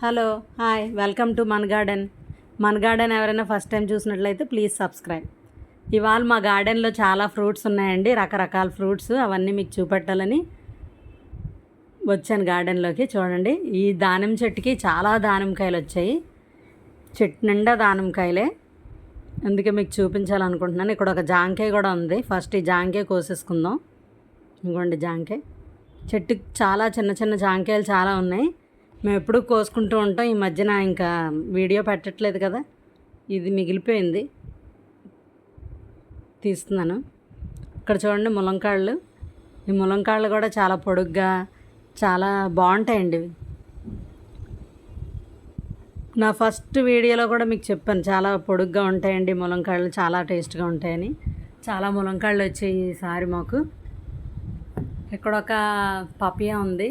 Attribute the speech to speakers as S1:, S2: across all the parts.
S1: Hello hi welcome to మన garden. మన garden ఎవరైనా ఫస్ట్ టైం చూసినట్లయితే ప్లీజ్ సబ్స్క్రైబ్. ఇవాళ మా గార్డెన్లో చాలా ఫ్రూట్స్ ఉన్నాయండి రకరకాల ఫ్రూట్స్ అవన్నీ మీకు చూపెట్టాలని వచ్చాను గార్డెన్లోకి. చూడండి ఈ దానిమ్మ చెట్టుకి చాలా దానిమ్మకాయలు వచ్చాయి. చెట్టు నిండా దానిమ్మకాయలే. అందుకే మీకు చూపించాలనుకుంటున్నాను. ఇక్కడ ఒక జాంకాయ కూడా ఉంది. ఫస్ట్ ఈ జాంకాయ కోసేసుకుందాం. ఇంకోండి జాంకాయ. చెట్టుకి చాలా చిన్న చిన్న జాంకాయలు చాలా ఉన్నాయి. మేము ఎప్పుడు కోసుకుంటూ ఉంటాం. ఈ మధ్యన ఇంకా వీడియో పెట్టట్లేదు కదా. ఇది మిగిలిపోయింది. తీస్తున్నాను. ఇక్కడ చూడండి ములంకాళ్ళు. ఈ ములంకాళ్ళు కూడా చాలా పొడుగ్గా చాలా బాగుంటాయండి ఇవి. నా ఫస్ట్ వీడియోలో కూడా మీకు చెప్పాను. చాలా పొడుగ్గా ఉంటాయండి ములంకాళ్ళు. చాలా టేస్ట్గా ఉంటాయని. చాలా ములంకాళ్ళు వచ్చాయి ఈసారి మాకు. ఇక్కడ ఒక పపియా ఉంది.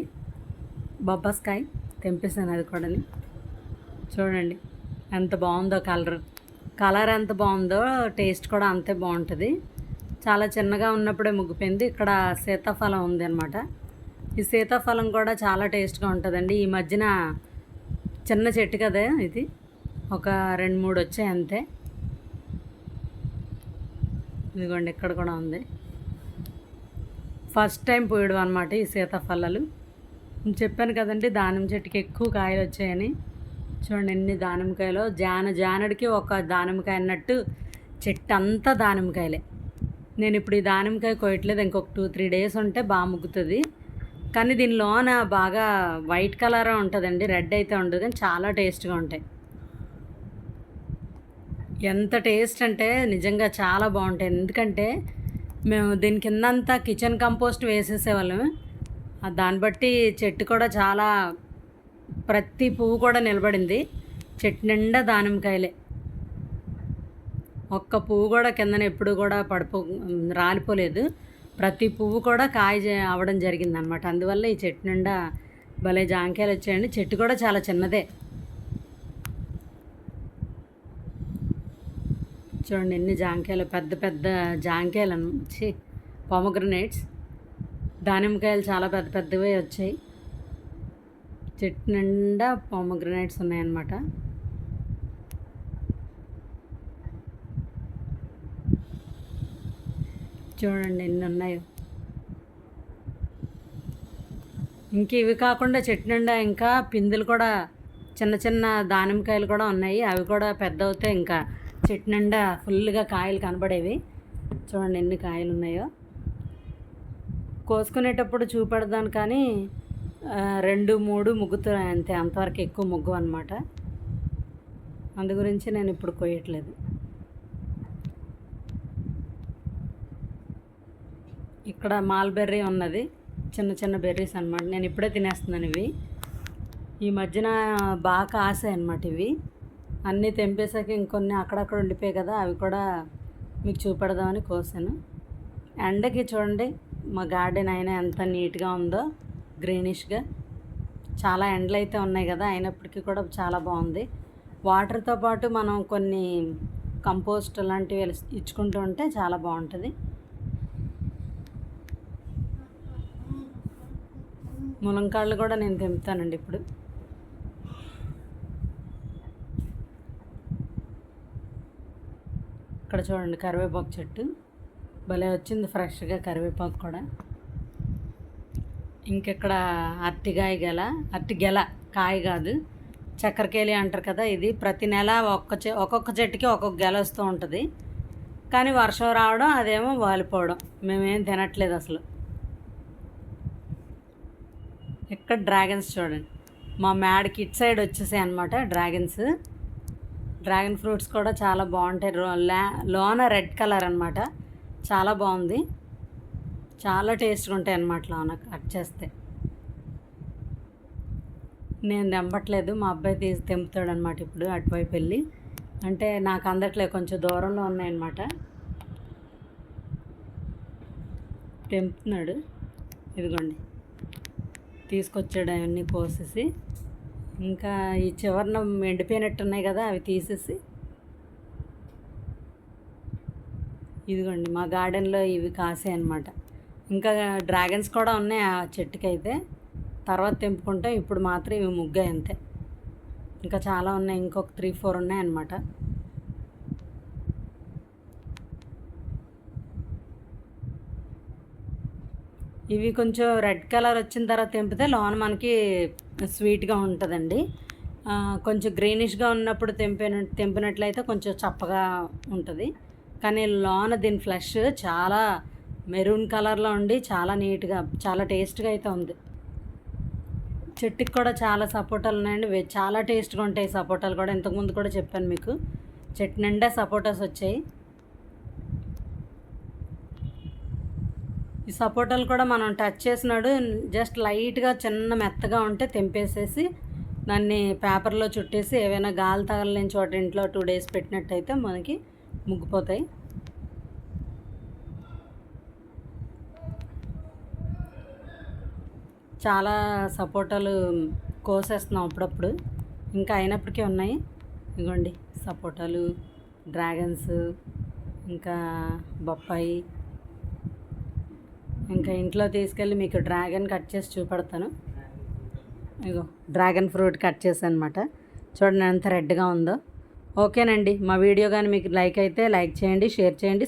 S1: బొబ్బస్కాయ. తెంపేసాను అది కూడా. చూడండి ఎంత బాగుందో కలర్. కలర్ ఎంత బాగుందో టేస్ట్ కూడా అంతే బాగుంటుంది. చాలా చిన్నగా ఉన్నప్పుడే ముగ్గిపోయింది. ఇక్కడ సీతాఫలం ఉంది అనమాట ఈ సీతాఫలం కూడా చాలా టేస్ట్గా ఉంటుందండి. ఈ మధ్యన చిన్న చెట్టు కదా ఇది. ఒక రెండు మూడు వచ్చాయి అంతే. ఇదిగోండి ఇక్కడ కూడా ఉంది. ఫస్ట్ టైం పోయడం అనమాట ఈ సీతాఫలాలు. చెప్పాను కదండి దానిమ్మ చెట్టుకి ఎక్కువ కాయలు వచ్చాయని. చూడండి ఎన్ని దానిమ్మకాయలు. జాన జానడికి ఒక దానిమ్మకాయ అన్నట్టు చెట్టు అంతా దానిమ్మకాయలే. నేను ఇప్పుడు ఈ దానిమ్మకాయ కోయట్లేదు ఇంకొక టూ త్రీ డేస్ ఉంటే బాగా ముగ్గుతుంది. కానీ దీని లోన బాగా వైట్ కలర్ ఉంటుందండి రెడ్ అయితే ఉండదు కానీ చాలా టేస్ట్గా ఉంటాయి. ఎంత టేస్ట్ అంటే నిజంగా చాలా బాగుంటాయి. ఎందుకంటే మేము దీని కిందంతా కిచెన్ కంపోస్ట్ వేసేసేవాళ్ళం. దాన్ని బట్టి చెట్టు కూడా చాలా ప్రతి పువ్వు కూడా నిలబడింది. చెట్టు నిండా దానిమ్మకాయలే ఒక్క పువ్వు కూడా కిందన ఎప్పుడు కూడా పడిపో రాలిపోలేదు. ప్రతి పువ్వు కూడా కాయ అవ్వడం జరిగింది అనమాట అందువల్ల ఈ చెట్టు నిండా భలే జాంకాయలు వచ్చాయండి. చెట్టు కూడా చాలా చిన్నదే. చూడండి ఎన్ని జాంకాయలు. పెద్ద పెద్ద జాంకాయలు వచ్చి పొమగ్రనేట్స్ దానిమ్మకాయలు చాలా పెద్ద పెద్దవి వచ్చాయి. చెట్టు నిండా పొమగ్రనేట్స్ ఉన్నాయన్నమాట. చూడండి ఎన్ని ఉన్నాయో. ఇంక ఇవి కాకుండా చెట్టు నిండా ఇంకా పిందులు కూడా చిన్న చిన్న దానిమ్మకాయలు కూడా ఉన్నాయి. అవి కూడా పెద్ద అవుతాయి ఇంకా చెట్టు నిండా ఫుల్గా కాయలు కనబడేవి. చూడండి ఎన్ని కాయలు ఉన్నాయో. కోసుకునేటప్పుడు చూపెడదాను కానీ రెండు మూడు ముగ్గుతున్నాయి అంతే. అంతవరకు ఎక్కువ ముగ్గు అనమాట అందు గురించి నేను ఇప్పుడు కోయట్లేదు ఇక్కడ మాల్బెర్రీ ఉన్నది. చిన్న చిన్న బెర్రీస్ అనమాట నేను ఇప్పుడే తినేస్తున్నాను ఇవి. ఈ మధ్యన బాగా కాసాయి అనమాట ఇవి. అన్నీ తెంపేసాక ఇంకొన్ని అక్కడక్కడ ఉండిపోయాయి కదా అవి కూడా మీకు చూపెడదామని కోసాను. ఎండకి చూడండి మా గార్డెన్ అయినా ఎంత నీట్గా ఉందో గ్రీనిష్గా. చాలా ఎండలు అయితే ఉన్నాయి కదా అయినప్పటికీ కూడా చాలా బాగుంది. వాటర్తో పాటు మనం కొన్ని కంపోస్ట్ లాంటివి ఇచ్చుకుంటూ ఉంటే చాలా బాగుంటుంది. ములంకాళ్ళు కూడా నేను తెంపుతానండి ఇప్పుడు. ఇక్కడ చూడండి కరివేపాకు చెట్టు. భలే వచ్చింది ఫ్రెష్గా కరివేపాకు కూడా. ఇంకెక్కడ అరటికాయ గెల అరటి గెల కాయ కాదు చక్కెరకేలి అంటారు కదా ఇది. ప్రతి నెల ఒక్క చె ఒక్కొక్క చెట్టుకి ఒక్కొక్క గెల వస్తూ ఉంటుంది. కానీ వర్షం రావడం అదేమో వాలిపోవడం. మేమేం తినట్లేదు అసలు. ఇక్కడ డ్రాగన్స్ చూడండి. మా మేడకి ఇట్ సైడ్ వచ్చేసాయి అనమాట డ్రాగన్స్. డ్రాగన్ ఫ్రూట్స్ కూడా చాలా బాగుంటాయి. రో- లోన రెడ్ కలర్ అనమాట చాలా బాగుంది. చాలా టేస్ట్గా ఉంటాయి అన్నమాట నాకు కట్ చేస్తే. నేను తెంపట్లేదు మా అబ్బాయి తీసి తెంపుతాడు అనమాట ఇప్పుడు అటువైపు వెళ్ళి. అంటే నాకు అందట్లే కొంచెం దూరంలో ఉన్నాయన్నమాట. తెంపుతున్నాడు. ఇదిగోండి. తీసుకొచ్చాడు అవన్నీ కోసేసి. ఇంకా ఈ చివరన ఎండిపోయినట్టు ఉన్నాయి కదా అవి తీసేసి. ఇదిగోండి మా గార్డెన్లో ఇవి కాసాయి అనమాట ఇంకా డ్రాగన్స్ కూడా ఉన్నాయి ఆ చెట్టుకి అయితే తర్వాత తెంపుకుంటాం ఇప్పుడు మాత్రం ఇవి ముగ్గాయి అంతే. ఇంకా చాలా ఉన్నాయి ఇంకొక త్రీ ఫోర్ ఉన్నాయి అన్నమాట. ఇవి కొంచెం రెడ్ కలర్ వచ్చిన తర్వాత తెంపితే లోన మనకి స్వీట్గా ఉంటుందండి. కొంచెం గ్రీనిష్గా ఉన్నప్పుడు తెంపిన తెంపినట్లయితే కొంచెం చప్పగా ఉంటుంది. కానీ లోన దీని ఫ్లష్ చాలా మెరూన్ కలర్లో ఉండి చాలా నీట్గా చాలా టేస్ట్గా అయితే ఉంది. చెట్టుకి కూడా చాలా సపోటాలు ఉన్నాయండి. చాలా టేస్ట్గా ఉంటాయి సపోటాలు కూడా. ఇంతకుముందు కూడా చెప్పాను మీకు. చెట్టు నిండా సపోటాస్ వచ్చాయి. ఈ సపోటాలు కూడా మనం టచ్ చేసినాడు జస్ట్ లైట్గా చిన్న మెత్తగా ఉంటే తెంపేసేసి దాన్ని పేపర్లో చుట్టేసి ఏవైనా గాలి తగలని చోట ఇంట్లో టూ డేస్ పెట్టినట్టయితే మనకి ముగ్గిపోతాయి. చాలా సపోటాలు కోసేస్తున్నాం అప్పుడప్పుడు. ఇంకా అయినప్పటికీ ఉన్నాయి. ఇదిగోండి సపోటాలు డ్రాగన్స్ ఇంకా బొప్పాయి. ఇంకా ఇంట్లో తీసుకెళ్ళి మీకు డ్రాగన్ కట్ చేసి చూపెడతాను. ఇగో డ్రాగన్ ఫ్రూట్ కట్ చేశాను అనమాట చూడండి ఎంత రెడ్గా ఉందో. ఓకేనండి. మా వీడియో కానీ మీకు లైక్ అయితే లైక్ చేయండి షేర్ చేయండి.